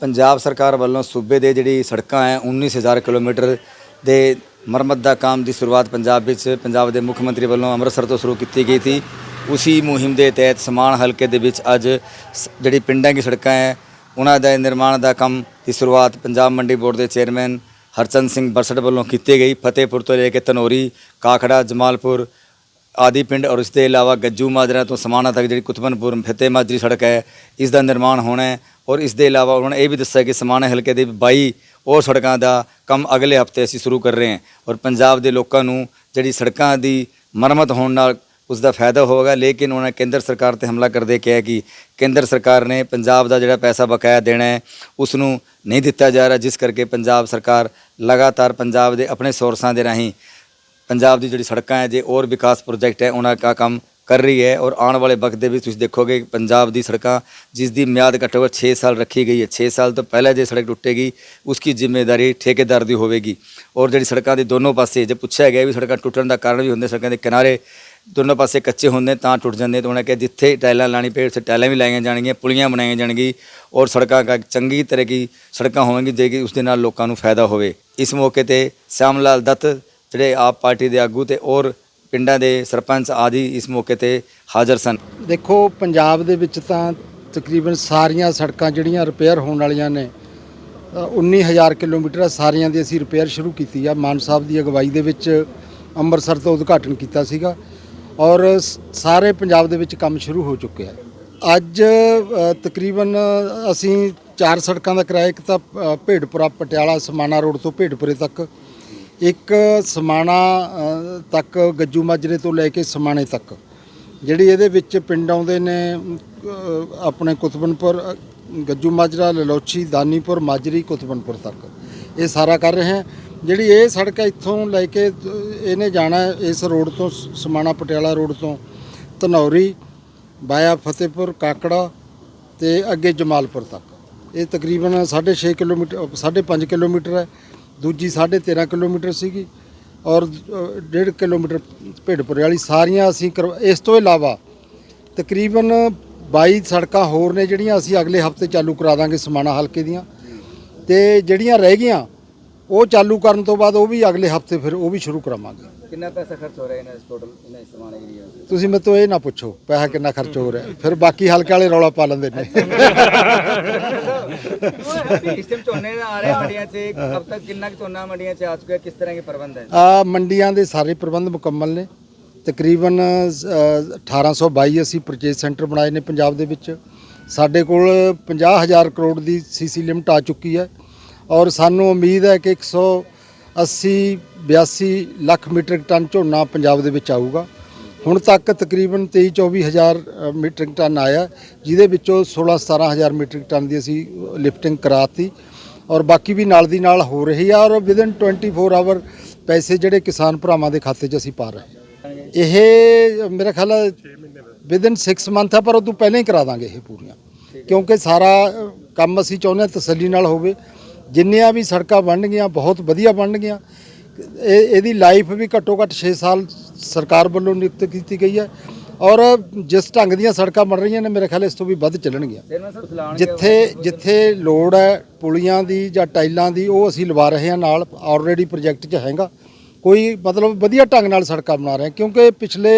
ਪੰਜਾਬ ਸਰਕਾਰ ਵੱਲੋਂ ਸੂਬੇ ਦੇ ਜਿਹੜੀ ਸੜਕਾਂ ਹੈ 19000 ਕਿਲੋਮੀਟਰ ਦੇ ਮੁਰੰਮਤ ਦਾ ਕੰਮ ਦੀ ਸ਼ੁਰੂਆਤ ਪੰਜਾਬ ਵਿੱਚ ਪੰਜਾਬ ਦੇ ਮੁੱਖ ਮੰਤਰੀ ਵੱਲੋਂ ਅੰਮ੍ਰਿਤਸਰ ਤੋਂ ਸ਼ੁਰੂ ਕੀਤੀ ਗਈ ਸੀ। ਉਸੀ ਮੁਹਿੰਮ ਦੇ ਤਹਿਤ ਸਮਾਨ ਹਲਕੇ ਦੇ ਵਿੱਚ ਅੱਜ ਸ- ਜਿਹੜੀ ਪਿੰਡਾਂ ਦੀ ਸੜਕਾਂ ਹੈ, ਉਹਨਾਂ ਦਾ ਨਿਰਮਾਣ ਦਾ ਕੰਮ ਦੀ ਸ਼ੁਰੂਆਤ ਪੰਜਾਬ ਮੰਡੀ ਬੋਰਡ ਦੇ ਚੇਅਰਮੈਨ ਹਰਚੰਦ ਸਿੰਘ ਬਰਸਟ ਵੱਲੋਂ ਕੀਤੀ ਗਈ। ਫਤਿਹਪੁਰ ਤੋਂ ਲੈ ਕੇ ਤਨੋਰੀ ਕਾਖੜਾ, ਜਮਾਲਪੁਰ ਆਦਿ ਪਿੰਡ ਔਰ ਇਸ ਦੇ ਇਲਾਵਾ ਗੱਜੂ ਮਾਜਰਾ ਤੋਂ ਸਮਾਣਾ ਤੱਕ ਜਿਹੜੀ ਕੁਤਬਨਪੁਰ ਫਤਿਹ ਮਾਜਰੀ ਸੜਕ ਹੈ, ਇਸ ਦਾ ਨਿਰਮਾਣ ਹੋਣਾ ਹੈ ਔਰ ਇਸ ਦੇ ਇਲਾਵਾ ਉਹਨਾਂ ਨੇ ਇਹ ਵੀ ਦੱਸਿਆ ਕਿ ਸਮਾਣਾ ਹਲਕੇ ਦੇ 22 ਹੋਰ ਸੜਕਾਂ ਦਾ ਕੰਮ ਅਗਲੇ ਹਫ਼ਤੇ ਅਸੀਂ ਸ਼ੁਰੂ ਕਰ ਰਹੇ ਹਾਂ ਔਰ ਪੰਜਾਬ ਦੇ ਲੋਕਾਂ ਨੂੰ ਜਿਹੜੀ ਸੜਕਾਂ ਦੀ ਮਰਮਤ ਹੋਣ ਨਾਲ ਉਸ ਦਾ ਫਾਇਦਾ ਹੋਵੇਗਾ, ਲੇਕਿਨ ਉਹਨਾਂ ਕੇਂਦਰ ਸਰਕਾਰ ਤੇ ਹਮਲਾ ਕਰਦੇ ਕਿਹਾ ਕਿ ਕੇਂਦਰ ਸਰਕਾਰ ਨੇ ਪੰਜਾਬ ਦਾ ਜਿਹੜਾ ਪੈਸਾ ਬਕਾਇਆ ਦੇਣਾ ਹੈ ਉਸ ਨੂੰ ਨਹੀਂ ਦਿੱਤਾ ਜਾ ਰਿਹਾ, ਜਿਸ ਕਰਕੇ ਪੰਜਾਬ ਸਰਕਾਰ ਲਗਾਤਾਰ ਪੰਜਾਬ ਦੇ ਆਪਣੇ ਸੋਰਸਾਂ ਦੇ ਰਾਹੀਂ ਪੰਜਾਬ ਦੀ ਜਿਹੜੀ ਸੜਕਾਂ ਹੈ, ਜੇ ਹੋਰ ਵਿਕਾਸ ਪ੍ਰੋਜੈਕਟ ਹੈ, ਉਹਨਾਂ ਦਾ ਕੰਮ ਕਰ ਰਹੀ ਹੈ ਔਰ ਆਉਣ ਵਾਲੇ ਵਕਤ ਦੇ ਵਿੱਚ ਤੁਸੀਂ ਦੇਖੋਗੇ ਪੰਜਾਬ ਦੀ ਸੜਕਾਂ ਜਿਸ ਦੀ ਮਿਆਦ ਘੱਟੋ ਘੱਟ 6 ਸਾਲ ਰੱਖੀ ਗਈ ਹੈ। 6 ਸਾਲ ਤੋਂ ਪਹਿਲਾਂ ਜੇ ਸੜਕ ਟੁੱਟੇਗੀ ਉਸ ਉਸकी ਜ਼ਿੰਮੇਵਾਰੀ ਠੇਕੇਦਾਰ ਦੀ ਹੋਵੇਗੀ। ਔਰ ਜਿਹੜੀ ਸੜਕਾਂ ਦੇ ਦੋਨੋਂ ਪਾਸੇ, ਜੇ ਪੁੱਛਿਆ ਗਿਆ ਵੀ ਸੜਕਾਂ ਟੁੱਟਣ ਦਾ ਕਾਰਨ ਵੀ ਹੁੰਦੇ ਸੜਕਾਂ ਦੇ ਕਿਨਾਰੇ, ਦੋਨੋਂ ਪਾਸੇ ਕੱਚੇ ਹੁੰਦੇ ਤਾਂ ਟੁੱਟ ਜਾਂਦੇ ਤਾਂ ਉਹਨਾਂ ਕਿਹਾ ਜਿੱਥੇ ਟਾਈਲਾਂ ਲਾਣੀ ਪਏ ਉੱਥੇ ਟਾਈਲਾਂ ਵੀ ਲਾਈਆਂ ਜਾਣਗੀਆਂ, ਪੁਲੀਆਂ ਬਣਾਈਆਂ ਜਾਣਗੀ ਔਰ ਸੜਕਾਂ ਦਾ ਚੰਗੀ ਤਰ੍ਹਾਂ ਕੀ ਸੜਕਾਂ ਹੋਣਗੀ ਜੇ ਕਿ ਉਸ ਦੇ ਨਾਲ ਲੋਕਾਂ ਨੂੰ ਫਾਇਦਾ ਹੋਵੇ। ਇਸ ਮੌਕੇ ਤੇ ਸ਼ਾਮ ਲਾਲ ਦੱਤ ਜਿਹੜੇ ਆਪ ਪਾਰਟੀ ਦੇ ਆਗੂ ਤੇ ਔਰ ਪਿੰਡਾਂ ਦੇ ਸਰਪੰਚ ਆਦਿ ਇਸ ਮੌਕੇ ਤੇ ਹਾਜ਼ਰ ਸਨ। ਦੇਖੋ ਪੰਜਾਬ ਦੇ ਵਿੱਚ ਤਾਂ ਤਕਰੀਬਨ ਸਾਰੀਆਂ ਸੜਕਾਂ ਜਿਹੜੀਆਂ ਰਿਪੇਅਰ ਹੋਣ ਵਾਲੀਆਂ ਨੇ ਅ, 19000 ਕਿਲੋਮੀਟਰ ਆ, ਸਾਰੀਆਂ ਦੀ ਅਸੀਂ ਰਿਪੇਅਰ ਸ਼ੁਰੂ ਕੀਤੀ ਆ। ਮਾਨ ਸਾਹਿਬ ਦੀ ਅਗਵਾਈ ਦੇ ਵਿੱਚ ਅੰਮ੍ਰਿਤਸਰ ਤੋਂ ਉਦਘਾਟਨ ਕੀਤਾ ਸੀਗਾ ਔਰ ਸ- ਸਾਰੇ ਪੰਜਾਬ ਦੇ ਵਿੱਚ ਕੰਮ ਸ਼ੁਰੂ ਹੋ ਚੁੱਕਿਆ ਅੱਜ ਤਕਰੀਬਨ ਅਸੀਂ ਚਾਰ ਸੜਕਾਂ ਦਾ ਕਿਰਾਇਆ ਇੱਕ ਤਾਂ ਭੇਡਪੁਰਾ ਪਟਿਆਲਾ ਸਮਾਨਾ ਰੋਡ ਤੋਂ ਭੇਡਪੁਰੇ ਤੱਕ ਇੱਕ ਸਮਾਣਾ ਤੱਕ ਗੱਜੂ ਮਾਜਰੇ ਤੋਂ ਲੈ ਕੇ ਸਮਾਣੇ ਤੱਕ। ਜਿਹੜੀ ਇਹਦੇ ਵਿੱਚ ਪਿੰਡ ਆਉਂਦੇ ਨੇ ਆਪਣੇ ਕੁਤਬਨਪੁਰ ਗੱਜੂ ਮਾਜਰਾ, ਲਲੋਚੀ, ਦਾਨੀਪੁਰ, ਮਾਜਰੀ, ਕੁਤਬਨਪੁਰ ਤੱਕ। ਇਹ ਸਾਰਾ ਕਰ ਰਹੇ ਹਾਂ। ਜਿਹੜੀ ਇਹ ਸੜਕ ਹੈ, ਇੱਥੋਂ ਲੈ ਕੇ ਇਹਨੇ ਜਾਣਾ ਇਸ ਰੋਡ ਤੋਂ ਸਮਾਣਾ ਪਟਿਆਲਾ ਰੋਡ ਤੋਂ। ਧਨੌਰੀ, ਬਾਇਆ ਫਤਿਹਪੁਰ, ਕਾਕੜਾ ਤੇ ਅੱਗੇ ਜਮਾਲਪੁਰ ਤੱਕ। ਇਹ ਤਕਰੀਬਨ 6.5 ਕਿਲੋਮੀਟਰ 5.5 ਕਿਲੋਮੀਟਰ ਹੈ। ਦੂਜੀ 13.5 ਕਿਲੋਮੀਟਰ ਸੀਗੀ ਔਰ 1.5 ਕਿਲੋਮੀਟਰ ਭੇਡਪੁਰੇ ਵਾਲੀ ਸਾਰੀਆਂ ਅਸੀਂ ਕਰਵਾ- ਇਸ ਤੋਂ ਇਲਾਵਾ ਤਕਰੀਬਨ 22 ਸੜਕਾਂ ਹੋਰ ਨੇ ਜਿਹੜੀਆਂ ਅਸੀਂ ਅਗਲੇ ਹਫ਼ਤੇ ਚਾਲੂ ਕਰਾ ਦਾਂਗੇ ਸਮਾਣਾ ਹਲਕੇ ਦੀਆਂ। ਤੇ ਜਿਹੜੀਆਂ ਰਹਿ ਗਈਆਂ, ਉਹ ਚਾਲੂ ਕਰਨ ਤੋਂ ਬਾਅਦ ਉਹ ਵੀ ਅਗਲੇ ਹਫ਼ਤੇ ਫਿਰ ਉਹ ਵੀ ਸ਼ੁਰੂ ਕਰਾਵਾਂਗੇ। ਕਿੰਨਾ ਪੈਸਾ ਖਰਚ ਹੋ ਰਿਹਾ ਇਹਨਾਂ ਇਸ ਟੋਟਲ ਇਹਨਾਂ ਸਮਾਨ ਏਰੀਆ ਤੁਸੀਂ ਮੇਰੇ ਤੋਂ ਇਹ ਨਾ ਪੁੱਛੋ ਪੈਸਾ ਕਿੰਨਾ ਖਰਚ ਹੋ ਰਿਹਾ। ਫਿਰ ਬਾਕੀ ਹਲਕੇ ਵਾਲੇ ਰੌਲਾ ਪਾ ਲੈਂਦੇ ਨੇ। ਇਸ ਟਾਈਮ ਝੋਨੇ ਆ ਰਹੇ ਮੰਡੀਆਂ 'ਚ ਅਬ ਤੱਕ ਕਿੰਨਾ ਕੁ ਝੋਨਾ ਮੰਡੀਆਂ 'ਚ ਆ ਚੁੱਕਿਆ ਕਿਸ ਤਰ੍ਹਾਂ ਦੇ ਪ੍ਰਬੰਧ ਹੈ? ਆ ਮੰਡੀਆਂ ਦੇ ਸਾਰੇ ਪ੍ਰਬੰਧ ਮੁਕੰਮਲ ਨੇ। ਤਕਰੀਬਨ ਅ, 1822 ਅਸੀਂ ਪਰਚੇਸ ਸੈਂਟਰ ਬਣਾਏ ਨੇ ਪੰਜਾਬ ਦੇ ਵਿੱਚ। ਸਾਡੇ ਕੋਲ 50000 ਕਰੋੜ ਦੀ ਸੀਸੀ ਲਿਮਟ ਆ ਚੁੱਕੀ ਹੈ। ਔਰ ਸਾਨੂੰ ਉਮੀਦ ਹੈ ਕਿ 180 82 ਲੱਖ ਮੀਟ੍ਰਿਕ ਟਨ ਝੋਨਾ ਪੰਜਾਬ ਦੇ ਵਿੱਚ ਆਊਗਾ। ਹੁਣ ਤੱਕ ਤਕਰੀਬਨ 23 24000 ਮੀਟ੍ਰਿਕ ਟਨ ਆਇਆ। ਜਿਹਦੇ ਵਿੱਚੋਂ 16 17000 ਮੀਟ੍ਰਿਕ ਟਨ ਦੀ ਅਸੀਂ ਲਿਫਟਿੰਗ ਕਰਾਤੀ। ਔਰ ਬਾਕੀ ਵੀ ਨਾਲ ਦੀ ਨਾਲ ਹੋ ਰਹੀ ਆ ਔਰ ਵਿਦਨ 24 ਆਵਰ ਪੈਸੇ ਜਿਹੜੇ ਕਿਸਾਨ ਭਰਾਵਾਂ ਦੇ ਖਾਤੇ 'ਚ ਅਸੀਂ ਪਾ ਰਹੇ ਇਹ, ਮੇਰਾ ਖਿਆਲ ਹੈ ਵਿਦਨ 6 ਮੰਥ ਆ, ਪਰ ਉਹ ਤੋਂ ਪਹਿਲਾਂ ਹੀ ਕਰਾ ਦਾਂਗੇ ਇਹ ਪੂਰੀਆਂ। ਕਿਉਂਕਿ ਸਾਰਾ ਕੰਮ ਅਸੀਂ ਚਾਹੁੰਦੇ ਹਾਂ ਤਸੱਲੀ ਨਾਲ ਹੋਵੇ। ਜਿੰਨੀਆਂ ਵੀ ਸੜਕਾਂ ਬਣਨਗੀਆਂ ਬਹੁਤ ਵਧੀਆ ਬਣਨਗੀਆਂ ਇਹ ਇਹਦੀ ਲਾਈਫ ਵੀ ਘੱਟੋ ਘੱਟ 6 ਸਾਲ ਸਰਕਾਰ ਵੱਲੋਂ ਨਿਯੁਕਤ ਕੀਤੀ ਗਈ ਹੈ। ਔਰ ਜਿਸ ਢੰਗ ਦੀਆਂ ਸੜਕਾਂ ਬਣ ਰਹੀਆਂ ਨੇ ਮੇਰੇ ਖਿਆਲ ਇਸ ਤੋਂ ਵੀ ਵੱਧ ਚੱਲਣਗੀਆਂ। ਜਿੱਥੇ ਜਿੱਥੇ ਲੋੜ ਹੈ ਪੁਲੀਆਂ ਦੀ ਜਾਂ ਟਾਈਲਾਂ ਦੀ ਉਹ ਅਸੀਂ ਲਵਾ ਰਹੇ ਹਾਂ ਨਾਲ ਆਲਰੇਡੀ ਪ੍ਰੋਜੈਕਟ 'ਚ ਹੈਗਾ। ਕੋਈ ਮਤਲਬ ਵਧੀਆ ਢੰਗ ਨਾਲ ਸੜਕਾਂ ਬਣਾ ਰਹੇ ਕਿਉਂਕਿ ਪਿਛਲੇ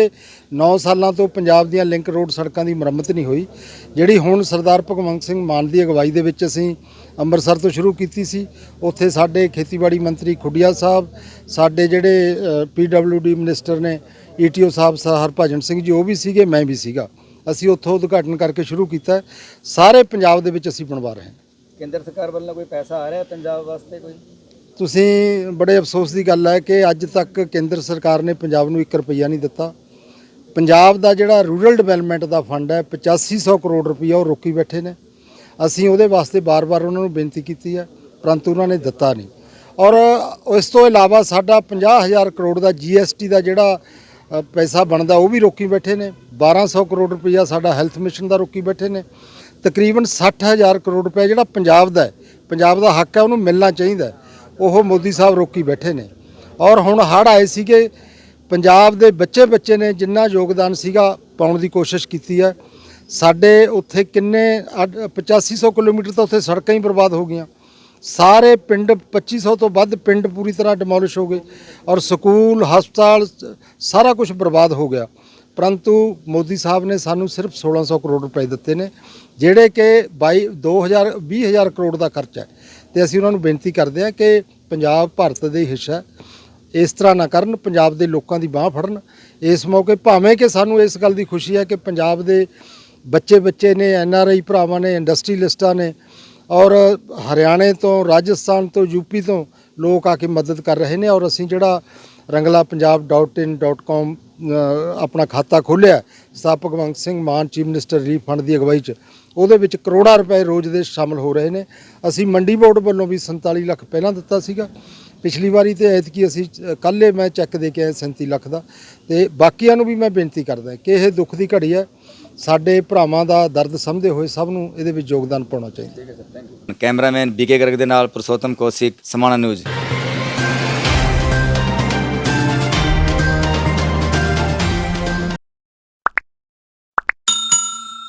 9 ਸਾਲਾਂ ਤੋਂ ਪੰਜਾਬ ਦੀਆਂ ਲਿੰਕ ਰੋਡ ਸੜਕਾਂ ਦੀ ਮੁਰੰਮਤ ਨਹੀਂ ਹੋਈ। ਜਿਹੜੀ ਹੁਣ ਸਰਦਾਰ ਭਗਵੰਤ ਸਿੰਘ ਮਾਨ ਦੀ ਅਗਵਾਈ ਦੇ ਵਿੱਚ ਅਸੀਂ ਅੰਮ੍ਰਿਤਸਰ ਤੋਂ ਸ਼ੁਰੂ ਕੀਤੀ ਸੀ। ਉੱਥੇ ਸਾਡੇ ਖੇਤੀਬਾੜੀ ਮੰਤਰੀ ਖੁੱਡੀਆ ਸਾਹਿਬ ਸਾਡੇ ਜਿਹੜੇ ਪੀਡਬਲਯੂਡੀ ਮਿਨਿਸਟਰ ਨੇ ਈਟੀਓ ਸਾਹਿਬ ਸਰ ਹਰਭਜਨ ਸਿੰਘ ਜੀ ਉਹ ਵੀ ਸੀਗੇ ਮੈਂ ਵੀ ਸੀਗਾ। ਅਸੀਂ ਉੱਥੋਂ ਉਦਘਾਟਨ ਕਰਕੇ ਸ਼ੁਰੂ ਕੀਤਾ। ਸਾਰੇ ਪੰਜਾਬ ਦੇ ਵਿੱਚ ਅਸੀਂ ਬਣਵਾ ਰਹੇ ਹਾਂ। ਕੇਂਦਰ ਸਰਕਾਰ ਵੱਲੋਂ ਕੋਈ ਪੈਸਾ ਆ ਰਿਹਾ ਪੰਜਾਬ ਵਾਸਤੇ ਕੋਈ? ਤੁਸੀਂ ਬੜੇ ਅਫਸੋਸ ਦੀ ਗੱਲ ਹੈ ਕਿ ਅੱਜ ਤੱਕ ਕੇਂਦਰ ਸਰਕਾਰ ਨੇ ਪੰਜਾਬ ਨੂੰ 1 ਰੁਪਈਆ ਨਹੀਂ ਦਿੱਤਾ। ਪੰਜਾਬ ਦਾ ਜਿਹੜਾ ਰੂਰਲ ਡਿਵੈਲਪਮੈਂਟ ਦਾ ਫੰਡ ਹੈ 8500 ਕਰੋੜ ਰੁਪਈਆ ਉਹ ਰੋਕੀ ਬੈਠੇ ਨੇ। ਅਸੀਂ ਉਹਦੇ ਵਾਸਤੇ ਬਾਰ-ਬਾਰ ਉਹਨਾਂ ਨੂੰ ਬੇਨਤੀ ਕੀਤੀ ਹੈ, ਪਰੰਤੂ ਉਹਨਾਂ ਨੇ ਦਿੱਤਾ ਨਹੀਂ। ਔਰ ਇਸ ਤੋਂ ਇਲਾਵਾ ਸਾਡਾ 50000 ਕਰੋੜ ਦਾ ਜੀਐਸਟੀ ਦਾ ਜਿਹੜਾ ਪੈਸਾ ਬਣਦਾ, ਉਹ ਵੀ ਰੋਕੀ ਬੈਠੇ ਨੇ। 1200 ਕਰੋੜ ਰੁਪਈਆ ਸਾਡਾ ਹੈਲਥ ਮਿਸ਼ਨ ਦਾ ਰੋਕੀ ਬੈਠੇ ਨੇ। ਤਕਰੀਬਨ 60000 ਕਰੋੜ ਰੁਪਏ ਜਿਹੜਾ ਪੰਜਾਬ ਦਾ ਪੰਜਾਬ ਦਾ ਹੱਕ ਹੈ, ਉਹਨੂੰ ਮਿਲਣਾ ਚਾਹੀਦਾ ਉਹ ਮੋਦੀ ਸਾਹਿਬ ਰੋਕੀ ਬੈਠੇ ਨੇ। ਔਰ ਹੁਣ ਹੜ੍ਹ ਆਏ ਸੀਗੇ, ਪੰਜਾਬ ਦੇ ਬੱਚੇ ਬੱਚੇ ਨੇ ਜਿੰਨਾ ਯੋਗਦਾਨ ਸੀਗਾ, ਪਾਉਣ ਦੀ ਕੋਸ਼ਿਸ਼ ਕੀਤੀ ਹੈ। ਸਾਡੇ ਉੱਥੇ ਕਿੰਨੇ, ਅੱਡ- 8500 ਕਿਲੋਮੀਟਰ ਤਾਂ ਉੱਥੇ ਸੜਕਾਂ ਹੀ ਬਰਬਾਦ ਹੋ ਗਈਆਂ। ਸਾਰੇ ਪਿੰਡ 2500 ਤੋਂ ਵੱਧ ਪਿੰਡ ਪੂਰੀ ਤਰ੍ਹਾਂ ਡਿਮੋਲਿਸ਼ ਹੋ ਗਏ ਔਰ ਸਕੂਲ, ਹਸਪਤਾਲ ਸਾਰਾ ਕੁਝ ਬਰਬਾਦ ਹੋ ਗਿਆ। ਪਰੰਤੂ ਮੋਦੀ ਸਾਹਿਬ ਨੇ ਸਾਨੂੰ ਸਿਰਫ 1600 ਕਰੋੜ ਰੁਪਏ ਦਿੱਤੇ ਨੇ, ਜਿਹੜੇ ਕਿ 22 2000 20000 ਕਰੋੜ ਦਾ ਖਰਚਾ ਹੈ। ਤੇ ਅਸੀਂ ਉਹਨਾਂ ਨੂੰ ਬੇਨਤੀ ਕਰਦੇ ਹਾਂ ਕਿ ਪੰਜਾਬ ਭਾਰਤ ਦੇ ਹਿੱਸਾ ਇਸ ਤਰ੍ਹਾਂ ਨਾ ਕਰਨ, ਪੰਜਾਬ ਦੇ ਲੋਕਾਂ ਦੀ ਬਾਹ ਫੜਨ। ਇਸ ਮੌਕੇ ਭਾਵੇਂ ਕਿ ਸਾਨੂੰ ਇਸ ਗੱਲ ਦੀ ਖੁਸ਼ੀ ਹੈ ਕਿ ਪੰਜਾਬ ਦੇ ਬੱਚੇ ਬੱਚੇ ਨੇ, ਐਨ ਆਰ ਆਈ ਭਰਾਵਾਂ ਨੇ ਇੰਡਸਟਰੀਲਿਸਟਾਂ ਨੇ ਔਰ ਹਰਿਆਣੇ ਤੋਂ, ਰਾਜਸਥਾਨ ਤੋਂ, ਯੂਪੀ ਤੋਂ ਲੋਕ ਆ ਕੇ ਮਦਦ ਕਰ ਰਹੇ ਨੇ ਔਰ ਅਸੀਂ ਜਿਹੜਾ ਰੰਗਲਾ ਪੰਜਾਬ ranglapunjab.in.com ਆਪਣਾ ਖਾਤਾ ਖੋਲ੍ਹਿਆ ਸਥਾਪਕ Bhagwant Singh Mann, chief minister relief fund ਦੀ ਅਗਵਾਈ 'ਚ। ਉਹਦੇ ਵਿੱਚ ਕਰੋੜਾਂ ਰੁਪਏ ਰੋਜ਼ ਦੇ ਸ਼ਾਮਲ ਹੋ ਰਹੇ ਨੇ। ਅਸੀਂ ਮੰਡੀ ਬੋਰਡ ਵੱਲੋਂ ਵੀ 47 ਲੱਖ ਪਹਿਲਾਂ ਦਿੱਤਾ ਸੀਗਾ। ਪਿਛਲੀ ਵਾਰੀ ਤੇ ਐਤਕੀ ਅਸੀਂ ਕੱਲ੍ਹ ਮੈਂ ਚੈੱਕ ਦੇ ਕੇ ਆਏ 37 ਲੱਖ ਦਾ। ਤੇ ਬਾਕੀਆਂ ਨੂੰ ਵੀ ਮੈਂ ਬੇਨਤੀ ਕਰਦਾ ਕਿ ਇਹ ਦੁੱਖ ਦੀ ਘੜੀ ਹੈ। ਸਾਡੇ ਭਰਾਵਾਂ ਦਾ ਦਰਦ ਸਮਝਦੇ ਹੋਏ ਸਭ ਨੂੰ ਇਹਦੇ ਵਿੱਚ ਯੋਗਦਾਨ ਪਾਉਣਾ ਚਾਹੀਦਾ। ਕੈਮਰਾਮੈਨ ਬੀਕੇ ਗਰਗ ਦੇ ਨਾਲ ਪੁਰਸ਼ੋਤਮ ਕੌਸ਼ਿਕ, ਸਮਾਣਾ ਨਿਊਜ਼।